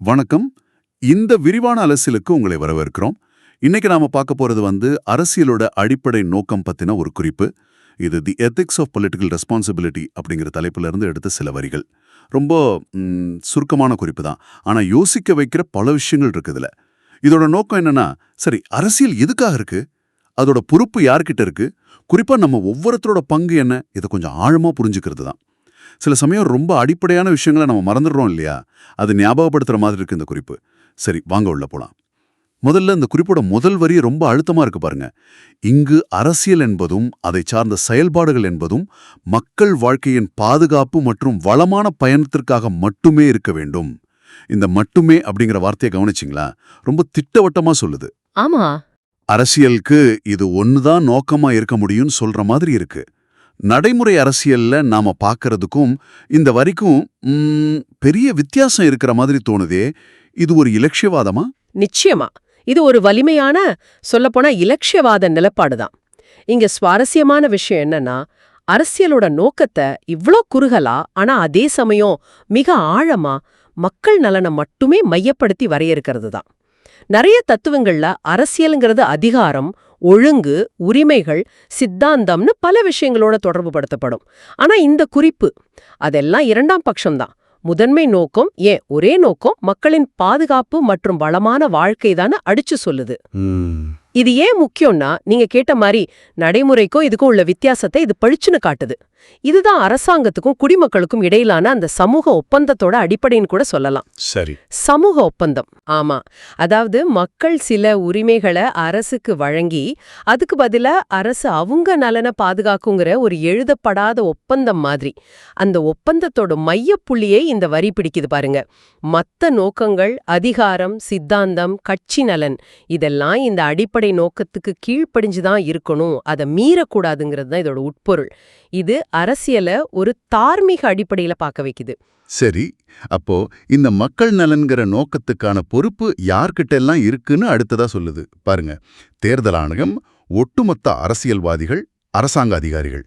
வணக்கம். இந்த விரிவான அலசிலுக்கு உங்களை வரவேற்கிறோம். இன்னைக்கு நாம பார்க்க போறது வந்து அரசியலோட அடிப்படை நோக்கம் பத்தின ஒரு குறிப்பு. இது the ethics of political responsibility அப்படிங்கிற தலைப்புல இருந்து எடுத்த சில வரிகள். ரொம்ப சுருக்கமான குறிப்பு தான். ஆனா யோசிக்க வைக்கிற பல விஷயங்கள் இருக்கு இதுல. இதோட நோக்கம் என்னன்னா சரி அரசியல் எதுக்காக இருக்கு? அதோட பொறுப்பு யார்கிட்ட இருக்கு? குறிப்பா நம்ம ஒவ்வொருத்தரோட பங்கு என்ன? இதை கொஞ்சம் ஆழமா புரிஞ்சுக்கிறது தான் சில சமயம் ரொம்ப அடிப்படையான விஷயங்களை நம்ம மறந்துடுறோம் இல்லையா? அது ஞாபகப்படுத்துற மாதிரி இருக்கு இந்த குறிப்பு. சரி வாங்க உள்ள போலாம். முதல்ல இந்த குறிப்போட முதல் வரி ரொம்ப அழுத்தமா இருக்கு பாருங்க. இங்கு அரசியல் என்பதும் அதை சார்ந்த செயல்பாடுகள் என்பதும் மக்கள் வாழ்க்கையின் பாதுகாப்பு மற்றும் வளமான பயணத்திற்காக மட்டுமே இருக்க வேண்டும். இந்த மட்டுமே அப்படிங்கிற வார்த்தையை கவனிச்சிங்களா? ரொம்ப திட்டவட்டமா சொல்லுது. ஆமா. அரசியலுக்கு இது ஒண்ணுதான் நோக்கமா இருக்க முடியும்னு சொல்ற மாதிரி இருக்கு. நடைமுறை அரசியல்ல நாம பார்க்கறதுக்கும் இந்த வரைக்கும் பெரிய வித்தியாசம் இருக்கிற மாதிரி தோணுதே. இது ஒரு இலட்சியவாதமா? நிச்சயமா. இது ஒரு வலிமையான சொல்லப்போனா இலட்சியவாத நிலப்பாடுதான். இங்க சுவாரஸ்யமான விஷயம் என்னன்னா அரசியலோட நோக்கத்தை இவ்ளோ குறுகலா ஆனா அதே சமயம் மிக ஆழமா மக்கள் நலனை மட்டுமே மையப்படுத்தி வரையறுக்கிறது தான் நிறைய தத்துவங்கள்ல அரசியலுங்கிறது அதிகாரம் ஒழுங்கு உரிமைகள் சித்தாந்தம்னு பல விஷயங்களோட தொடர்பு படுத்தப்படும் ஆனா இந்த குறிப்பு அதெல்லாம் இரண்டாம் பட்சம்தான். முதன்மை நோக்கம் ஏன்? ஒரே நோக்கம் மக்களின் பாதுகாப்பு மற்றும் வளமான வாழ்க்கை தானே அடிச்சு சொல்லுது. இது ஏன் முக்கியம்னா நீங்க கேட்ட மாதிரி நடைமுறைக்கும் இதுக்கும் உள்ள வித்தியாசத்தை இது பழிச்சுன்னு காட்டுது. இதுதான் அரசாங்கத்துக்கும் குடிமக்களுக்கும் இடையிலான அந்த சமூக ஒப்பந்தத்தோட அடிப்படைன்னு கூட சொல்லலாம். சரி. சமூக ஒப்பந்தம். ஆமா. அதாவது மக்கள் சில உரிமைகளை அரசுக்கு வழங்கி அதுக்கு பதிலா அரசு அவங்க நலனை பாதுகாக்குங்கிற ஒரு எழுதப்படாத ஒப்பந்தம் மாதிரி. அந்த ஒப்பந்தத்தோட மையப்புள்ளியை இந்த வரி பிடிக்குது பாருங்க. மத்த நோக்கங்கள் அதிகாரம் சித்தாந்தம் கட்சி நலன் இதெல்லாம் இந்த அடிப்படை நோக்கத்துக்கு கீழ்ப்படிஞ்சுதான் இருக்கணும். அதை மீறக்கூடாதுங்கிறது தான் இதோட உட்பொருள். இது அரசியல ஒரு தார்மீக அடிப்படையில பார்க்க வைக்குது. சரி அப்போ இந்த மக்கள் நலன்கிற நோக்கத்துக்கான பொறுப்பு யார்கிட்ட எல்லாம் இருக்குன்னு அடுத்ததா சொல்லுது. பாருங்க தேர்தல் ஆணையம் ஒட்டுமொத்த அரசியல்வாதிகள் அரசாங்க அதிகாரிகள்.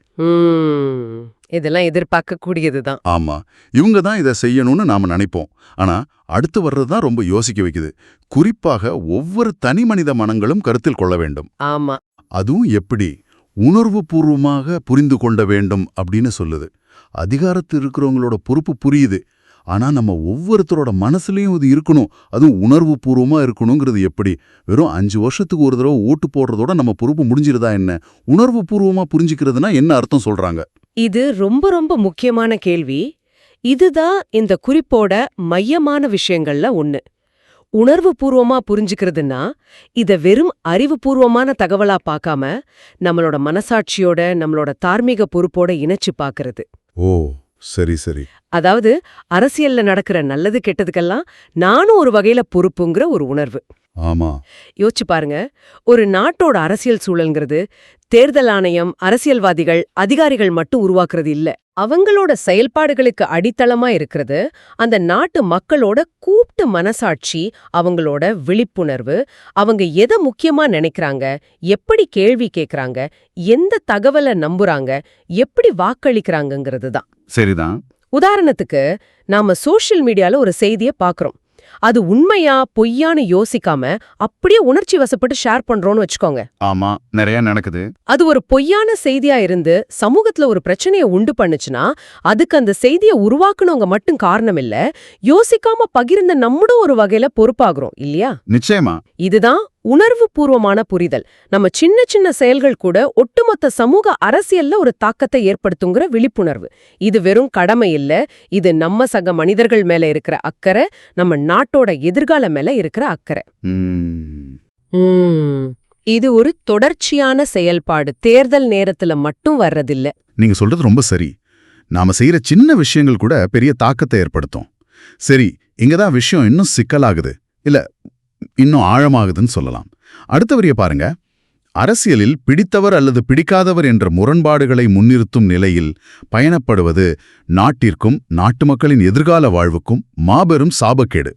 இதெல்லாம் எதிர்பார்க்கக்கூடியதுதான் ஆமா. இவங்க தான் இதை செய்யணும்னு நாம நினைப்போம். ஆனா அடுத்து வர்றது தான் ரொம்ப யோசிக்க வைக்குது. குறிப்பாக ஒவ்வொரு தனி மனித மனங்களும் கருத்தில் கொள்ள வேண்டும். ஆமா. அதுவும் எப்படி? உணர்வு பூர்வமாக புரிந்து கொண்ட வேண்டும் அப்படின்னு சொல்லுது. அதிகாரத்தில் இருக்கிறவங்களோட பொறுப்பு புரியுது. ஆனா நம்ம ஒவ்வொருத்தரோட மனசுலயும் இது இருக்கணும். அதுவும் உணர்வு பூர்வமா இருக்கணுங்கிறது எப்படி? வெறும் அஞ்சு வருஷத்துக்கு ஒரு தடவை ஓட்டு போடுறதோட நம்ம பொறுப்பு முடிஞ்சிருதா என்ன? உணர்வு பூர்வமா புரிஞ்சுக்கிறதுனா என்ன அர்த்தம் சொல்றாங்க? இது ரொம்ப ரொம்ப முக்கியமான கேள்வி. இதுதான் இந்த குறிப்போட மையமான விஷயங்கள்ல ஒண்ணு. உணர்வு பூர்வமா புரிஞ்சுக்கிறதுன்னா இத வெறும் அறிவுபூர்வமான தகவலா பார்க்காம நம்மளோட மனசாட்சியோட நம்மளோட தார்மீக பொறுப்போட இணைச்சு பார்க்கறது. ஓ சரி சரி. அதாவது அரசியல்ல நடக்கிற நல்லது கெட்டதுக்கெல்லாம் நானும் ஒரு வகையில பொறுப்புங்கிற ஒரு உணர்வு. ஆமா. யோசிச்சு பாருங்க ஒரு நாட்டோட அரசியல் சூழல்ங்கிறது தேர்தல் ஆணையம் அரசியல்வாதிகள் அதிகாரிகள் மட்டும் உருவாக்குறது இல்ல. அவங்களோட செயல்பாடுகளுக்கு அடித்தளமா இருக்கிறது அந்த நாட்டு மக்களோட கூப்பிட்டு மனசாட்சி அவங்களோட விழிப்புணர்வு அவங்க எதை முக்கியமா நினைக்கிறாங்க எப்படி கேள்வி கேக்குறாங்க எந்த தகவலை நம்புறாங்க எப்படி வாக்களிக்கிறாங்கங்கிறது தான். சரிதான். உதாரணத்துக்கு நாம சோஷியல் மீடியால ஒரு செய்திய பாக்குறோம். அது உண்மையா பொய்யான்னு யோசிக்காம அப்படியே உணர்ச்சி வசப்பட்டு ஷேர் பண்றோம்னு வச்சுக்கோங்க. ஆமா நிறைய நடக்குது. அது ஒரு பொய்யான செய்தியா இருந்து சமூகத்துல ஒரு பிரச்சனைய உண்டு பண்ணுச்சுன்னா அதுக்கு அந்த செய்திய உருவாக்குனவங்க மட்டும் காரணம் இல்ல யோசிக்காம பகிர்ந்த நம்மளும் ஒரு வகையில பொறுப்பாகிறோம் இல்லையா? நிச்சயமா. இதுதான் உணர்வு பூர்வமான புரிதல். நம்ம சின்ன சின்ன செயல்கள் கூட ஒட்டுமொத்த சமூக அரசியல்ல ஒரு தாக்கத்தை ஏற்படுத்துங்கிற விழிப்புணர்வு. இது வெறும் கடமை இல்ல இது நம்ம சக மனிதர்கள் மேல இருக்கிற அக்கறை நம்ம நாட்டோட எதிர்காலம் மேல இருக்கிற அக்கறை. இது ஒரு தொடர்ச்சியான செயல்பாடு. தேர்தல் நேரத்துல மட்டும் வர்றதில்ல. நீங்க சொல்றது ரொம்ப சரி. நாம செய்யற சின்ன விஷயங்கள் கூட பெரிய தாக்கத்தை ஏற்படுத்தும். சரி இங்கதான் விஷயம் இன்னும் சிக்கலாகுது. இல்ல இன்னும் ஆழமாகுதுன்னு சொல்லலாம். அடுத்த வரிய பாருங்க. அரசியலில் பிடித்தவர் அல்லது பிடிக்காதவர் என்ற முரண்பாடுகளை முன்னிறுத்தும் நிலையில் பயணப்படுவது நாட்டிற்கும் நாட்டு மக்களின் எதிர்கால வாழ்வுக்கும் மாபெரும் சாபக்கேடு.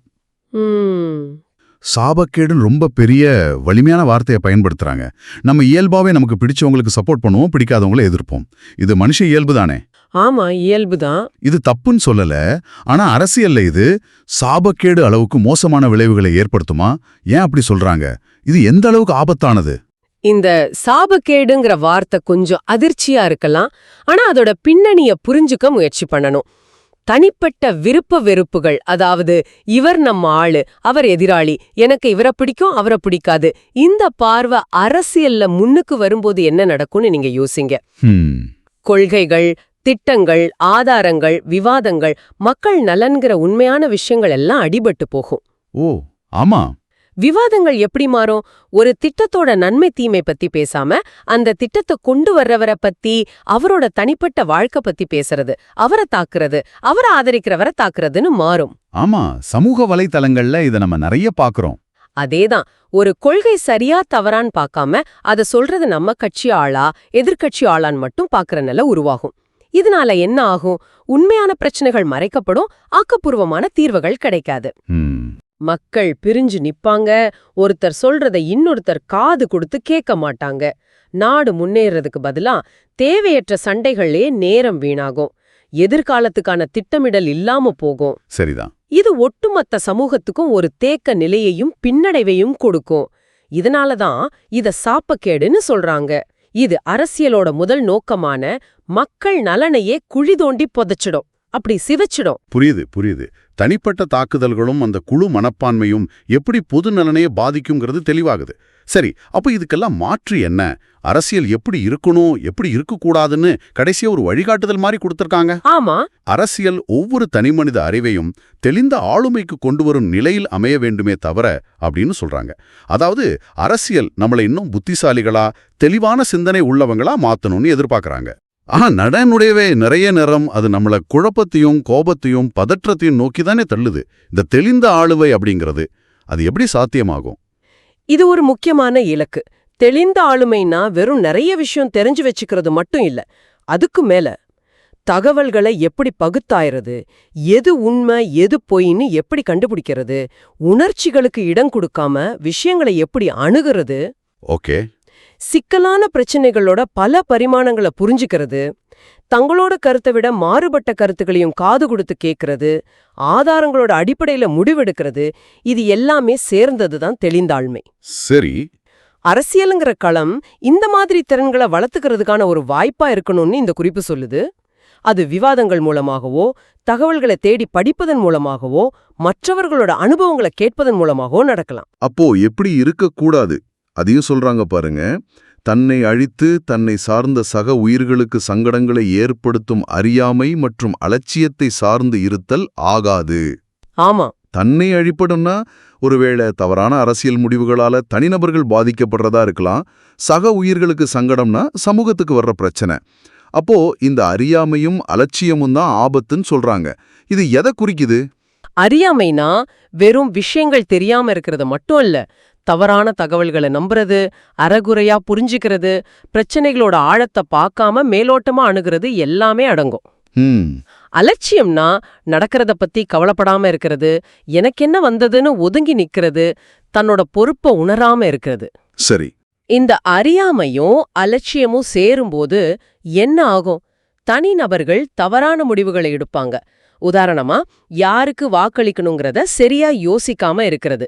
சாபக்கேடுன்னு ரொம்ப பெரிய வலிமையான வார்த்தையை பயன்படுத்துறாங்க. நம்ம இயல்பாவே நமக்கு பிடிச்சவங்களுக்கு சப்போர்ட் பண்ணுவோம் பிடிக்காதவங்கள எதிர்ப்போம். இது மனுஷ இயல்பு தானே. ஆமா இயல்புதான் இது தப்புன்னு சொல்லல. ஆனா அரசியல்ல இது சாபக்கேடு அளவுக்கு மோசமான விளைவுகளை ஏற்படுத்துமா? ஏன் அப்படி சொல்றாங்க? இது எந்த அளவுக்கு ஆபத்தானது? இந்த சாபக்கேடுங்கிற வார்த்தை கொஞ்சம் அதிர்ச்சியா இருக்கலாம். ஆனா அதோட பின்னணிய புரிஞ்சுக்க முயற்சி பண்ணணும். தனிப்பட்ட விருப்ப வெறுப்புகள் அதாவது இவர் நம்ம ஆளு அவர் எதிராளி எனக்கு இவரை பிடிக்கும் அவரை பிடிக்காது இந்த பார்வை அரசியல்ல முன்னுக்கு வரும்போது என்ன நடக்கும்னு நீங்க யோசிங்க. கொள்கைகள் திட்டங்கள் ஆதாரங்கள் விவாதங்கள் மக்கள் நலன்கிற உண்மையான விஷயங்கள் எல்லாம் அடிபட்டு போகும். ஓ ஆமா. விவாதங்கள் எப்படி மாறும்? ஒரு திட்டத்தோட நன்மை தீமை பத்தி பேசாம அந்த திட்டத்தை கொண்டு வர்றவரை பத்தி அவரோட தனிப்பட்ட வாழ்க்கை பத்தி பேசுறது அவரை தாக்குறது அவரை ஆதரிக்கிறவரை தாக்குறதுன்னு மாறும். ஆமா சமூக வலைத்தளங்கள்ல இத நம்ம நிறைய பாக்குறோம். அதேதான். ஒரு கொள்கை சரியா தவறான்னு பார்க்காம அத சொல்றது நம்ம கட்சி ஆளா எதிர்க்கட்சி ஆளான்னு மட்டும் பாக்குற நிலை உருவாகும். இதனால என்ன ஆகும்? உண்மையான பிரச்சனைகள் மறைக்கப்படும் ஆக்கப்பூர்வமான தீர்வுகள் கிடைக்காது. மக்கள் பிரிஞ்சு நிப்பாங்க ஒருத்தர் சொல்றத இன்னொருத்தர் காது கொடுத்து கேட்க மாட்டாங்க. நாடு முன்னேறதுக்கு பதிலா தேவையற்ற சண்டைகளே நேரம் வீணாகும். எதிர்காலத்துக்கான திட்டமிடல் இல்லாம போகும். சரிதான். இது ஒட்டுமொத்த சமூகத்துக்கும் ஒரு தேக்க நிலையையும் பின்னடைவையும் கொடுக்கும். இதனால தான் இத சாப்பக்கேடுன்னு சொல்றாங்க. இது அரசியலோட முதல் நோக்கமான மக்கள் நலனையே குழி தோண்டி புதைச்சிடும். அப்படி சிவச்சிடும். புரியுது புரியுது. தனிப்பட்ட தாக்குதல்களும் அந்த குழு மனப்பான்மையும் எப்படி பொது நலனையே பாதிக்குங்கிறது தெளிவாகுது. சரி அப்ப இதுக்கெல்லாம் மாற்று என்ன? அரசியல் எப்படி இருக்கணும் எப்படி இருக்கக்கூடாதுன்னு கடைசியா ஒரு வழிகாட்டுதல் மாதிரி கொடுத்திருக்காங்க. ஆமா. அரசியல் ஒவ்வொரு தனிமனித அறிவையும் தெளிந்த ஆளுமைக்கு கொண்டு வரும் நிலையில் அமைய வேண்டுமே தவிர அப்படின்னு சொல்றாங்க. அதாவது அரசியல் நம்மளை இன்னும் புத்திசாலிகளா தெளிவான சிந்தனை உள்ளவங்களா மாத்தணும்னு எதிர்பார்க்கறாங்க. ஆனா நடனுடையவே நிறைய நேரம் அது நம்மள குழப்பத்தையும் கோபத்தையும் பதற்றத்தையும் நோக்கி தானே தள்ளுது. இந்த தெளிந்த ஆளுவை அப்படிங்கிறது அது எப்படி சாத்தியமாகும்? இது ஒரு முக்கியமான இலக்கு. தெளிந்த ஆளுமைனா வெறும் நிறைய விஷயம் தெரிஞ்சு வச்சுக்கிறது மட்டும் இல்ல. அதுக்கு மேல தகவல்களை எப்படி பகுத்தாயிறது எது உண்மை எது பொய்ன்னு எப்படி கண்டுபிடிக்கிறது உணர்ச்சிகளுக்கு இடம் கொடுக்காம விஷயங்களை எப்படி அணுகிறது? ஓகே. சிக்கலான பிரச்சனைகளோட பல பரிமாணங்களை புரிஞ்சுக்கிறது தங்களோட கருத்தை விட மாறுபட்ட கருத்துக்களையும் காது கொடுத்து கேட்கறது ஆதாரங்களோட அடிப்படையில முடிவெடுக்கிறது இது எல்லாமே சேர்ந்தது தான் தெளிந்தாழ்மை சரி. அரசியலுங்கிற களம் இந்த மாதிரி திறன்களை வளர்த்துக்கிறதுக்கான ஒரு வாய்ப்பா இருக்கணும்னு இந்த குறிப்பு சொல்லுது. அது விவாதங்கள் மூலமாகவோ தகவல்களை தேடி படிப்பதன் மூலமாகவோ மற்றவர்களோட அனுபவங்களை கேட்பதன் மூலமாகவோ நடக்கலாம். அப்போ எப்படி இருக்கக்கூடாது? அதையும் சொல்றாங்க பாருங்க. தன்னை அழித்து தன்னை சார்ந்த சக உயிர்களுக்கு சங்கடங்களை ஏற்படுத்தும் அறியாமை மற்றும் அலட்சியத்தை சார்ந்து இருத்தல் ஆகாது. ஆமா. தன்னை அழிப்படும்னா ஒருவேளை தவறான அரசியல் முடிவுகளால தனிநபர்கள் பாதிக்கப்படுறதா இருக்கலாம். சக உயிர்களுக்கு சங்கடம்னா சமூகத்துக்கு வர்ற பிரச்சனை. அப்போ இந்த அறியாமையும் அலட்சியமும் தான் ஆபத்துன்னு சொல்றாங்க. இது எதை குறிக்குது? அறியாமைனா வெறும் விஷயங்கள் தெரியாம இருக்கிறது மட்டும் இல்ல தவறான தகவல்களை நம்புறது அறகுறையா புரிஞ்சுக்கிறது பிரச்சனைகளோட ஆழத்தை பார்க்காம மேலோட்டமா அணுகிறது எல்லாமே அடங்கும். அலட்சியம்னா நடக்கிறத பத்தி கவலைப்படாம இருக்கிறது எனக்கு என்ன வந்ததுன்னு ஒதுங்கி நிக்கிறது தன்னோட பொறுப்பை உணராம இருக்கிறது. சரி. இந்த அறியாமையும் அலட்சியமும் சேரும்போது என்ன ஆகும்? தனிநபர்கள் தவறான முடிவுகளை எடுப்பாங்க. உதாரணமா யாருக்கு வாக்களிக்கணுங்கிறத சரியா யோசிக்காம இருக்கிறது.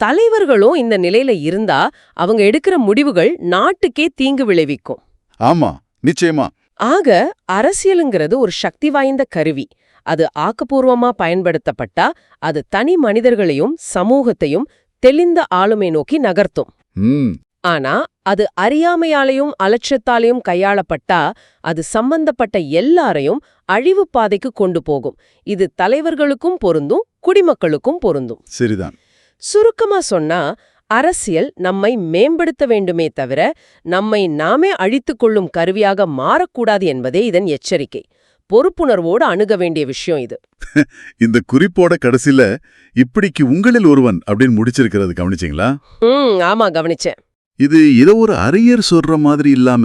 தலைவர்களும் இந்த நிலையில இருந்தா அவங்க எடுக்கிற முடிவுகள் நாட்டுக்கே தீங்கு விளைவிக்கும். ஆமா நிச்சயமா. ஆக அரசியலுங்கிறது ஒரு சக்தி வாய்ந்த கருவி. அது ஆக்கப்பூர்வமா பயன்படுத்தப்பட்டா அது தனி மனிதர்களையும் சமூகத்தையும் தெளிந்த ஆளுமை நோக்கி நகர்த்தும். ஆனா அது அறியாமையாலையும் அலட்சியத்தாலையும் கையாளப்பட்டா அது சம்பந்தப்பட்ட எல்லாரையும் அழிவு பாதைக்கு கொண்டு போகும். இது தலைவர்களுக்கும் பொருந்தும் குடிமக்களுக்கும் பொருந்தும். சரிதான். சுருக்கமா சொன்னா அரசியல் நம்மை மேம்படுத்த வேண்டுமே தவிர நம்மை நாமே அழித்துக் கொள்ளும் கருவியாக மாறக்கூடாது என்பதே இதன் எச்சரிக்கை. பொறுப்புணர்வோடு அணுக வேண்டிய விஷயம் இது. இந்த குறிப்போட கடைசில இப்படிக்கு உங்களில் ஒருவன் அப்படின்னு முடிச்சிருக்கிறது கவனிச்சிங்களா? ம் ஆமா கவனிச்சேன். இது ஏதோ ஒரு அறிஞர் சொல்ற மாதிரி இல்லாம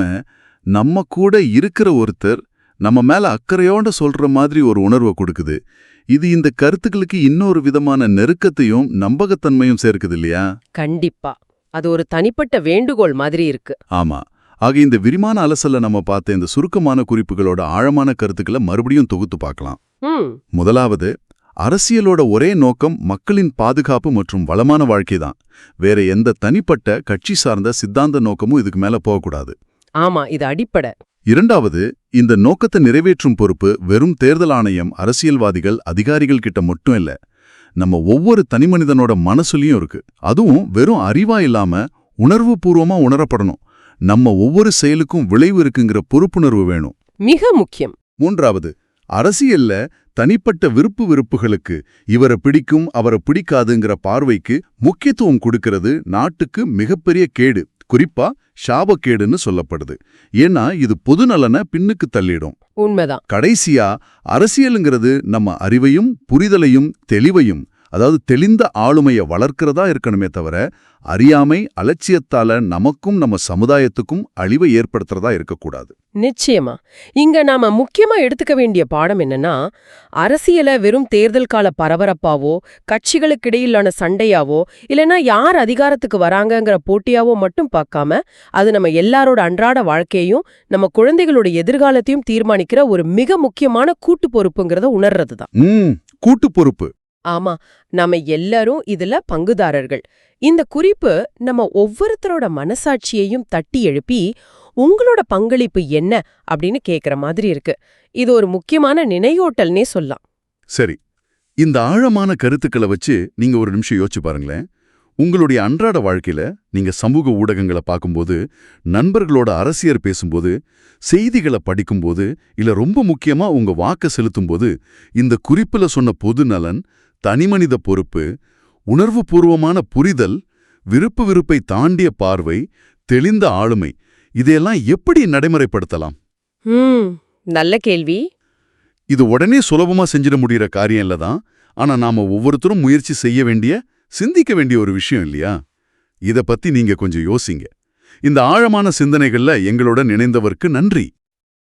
நம்ம கூட இருக்கிற ஒருத்தர் நம்ம மேல அக்கறையோட சொல்ற மாதிரி ஒரு உணர்வை கொடுக்குது. இது இந்த கருத்துக்களுக்கு இன்னொரு விதமான நெருக்கத்தையும் நம்பகத்தன்மையும் சேர்க்குது இல்லையா? கண்டிப்பா. அது ஒரு தனிப்பட்ட வேண்டுகோள் மாதிரி இருக்கு. ஆமா. ஆக இந்த விரிமான அலசல்ல நம்ம பார்த்த இந்த சுருக்கமான குறிப்புகளோட ஆழமான கருத்துக்களை மறுபடியும் தொகுத்து பார்க்கலாம். முதலாவது அரசியலோட ஒரே நோக்கம் மக்களின் பாதுகாப்பு மற்றும் வளமான வாழ்க்கை தான். வேற எந்த தனிப்பட்ட கட்சி சார்ந்த சித்தாந்த நோக்கமும் இதுக்கு மேல போகக்கூடாது. ஆமா இது அடிப்படை. இரண்டாவது இந்த நோக்கத்தை நிறைவேற்றும் பொறுப்பு வெறும் தேர்தல் ஆணையம் அரசியல்வாதிகள் அதிகாரிகள் கிட்ட மட்டும் இல்ல. நம்ம ஒவ்வொரு தனிமனிதனோட மனசுலயும் இருக்கு. அதுவும் வெறும் அறிவா இல்லாம உணர்வு பூர்வமா உணரப்படணும். நம்ம ஒவ்வொரு செயலுக்கும் விளைவு இருக்குங்கிற பொறுப்புணர்வு வேணும். மிக முக்கியம். மூன்றாவது அரசியல்ல தனிப்பட்ட விருப்பு வெறுப்புகளுக்கு இவரை பிடிக்கும் அவரை பிடிக்காதுங்கிற பார்வைக்கு முக்கியத்துவம் கொடுக்கிறது நாட்டுக்கு மிகப்பெரிய கேடு. குறிப்பா சாபக்கேடுன்னு சொல்லப்படுது. ஏன்னா இது பொதுநலனை பின்னுக்கு தள்ளிடும். உண்மைதான். கடைசியா அரசியலுங்கிறது நம்ம அறிவையும் புரிதலையும் தெளிவையும் அதாவது தெளிந்த ஆளுமையை வளர்க்கிறதா இருக்கணுமே தவிர அறியாமை அலட்சியத்தால நமக்கும் நம்ம சமுதாயத்துக்கும் அழிவை ஏற்படுத்துறதா இருக்கக்கூடாது. நிச்சயமா. இங்க நாம முக்கியமா எடுத்துக்க வேண்டிய பாடம் என்னன்னா அரசியல வெறும் தேர்தல் கால பரபரப்பாவோ கட்சிகளுக்கிடையிலான சண்டையாவோ இல்லனா யார் அதிகாரத்துக்கு வராங்கங்கிற போட்டியாவோ மட்டும் பார்க்காம அது நம்ம எல்லாரோட அன்றாட வாழ்க்கையையும் நம்ம குழந்தைகளோட எதிர்காலத்தையும் தீர்மானிக்கிற ஒரு மிக முக்கியமான கூட்டு பொறுப்புங்கிறத உணர்றதுதான். ம் கூட்டு பொறுப்பு. ஆமா நாம எல்லாரும் இதுல பங்குதாரர்கள். இந்த குறிப்பு நம்ம ஒவ்வொருத்தரோட மனசாட்சியையும் தட்டி எழுப்பி உங்களோட பங்களிப்பு என்ன அப்படின்னு கேக்குற மாதிரி இருக்கு. இது ஒரு முக்கியமான நினைவோட்டல்னே சொல்லலாம். சரி இந்த ஆழமான கருத்துக்களை வச்சு நீங்க ஒரு நிமிஷம் யோசிச்சு பாருங்களேன். உங்களுடைய அன்றாட வாழ்க்கையில நீங்க சமூக ஊடகங்களை பார்க்கும்போது நண்பர்களோட அரசியர் பேசும்போது செய்திகளை படிக்கும்போது இல்ல ரொம்ப முக்கியமா உங்க வாக்க செலுத்தும் போது இந்த குறிப்புல சொன்ன பொது நலன் தனிமனித பொறுப்பு உணர்வுபூர்வமான புரிதல் விருப்பு விருப்பை தாண்டிய பார்வை தெளிந்த ஆளுமை இதையெல்லாம் எப்படி நடைமுறைப்படுத்தலாம்? நல்ல கேள்வி. இது உடனே சுலபமா செஞ்சிட முடியற காரியம் இல்ல தான். ஆனா நாம ஒவ்வொருத்தரும் முயற்சி செய்ய வேண்டிய சிந்திக்க வேண்டிய ஒரு விஷயம் இல்லையா? இத பத்தி நீங்க கொஞ்சம் யோசிங்க. இந்த ஆழமான சிந்தனைகள்ல எங்களுடன் இணைந்தவருக்கு நன்றி.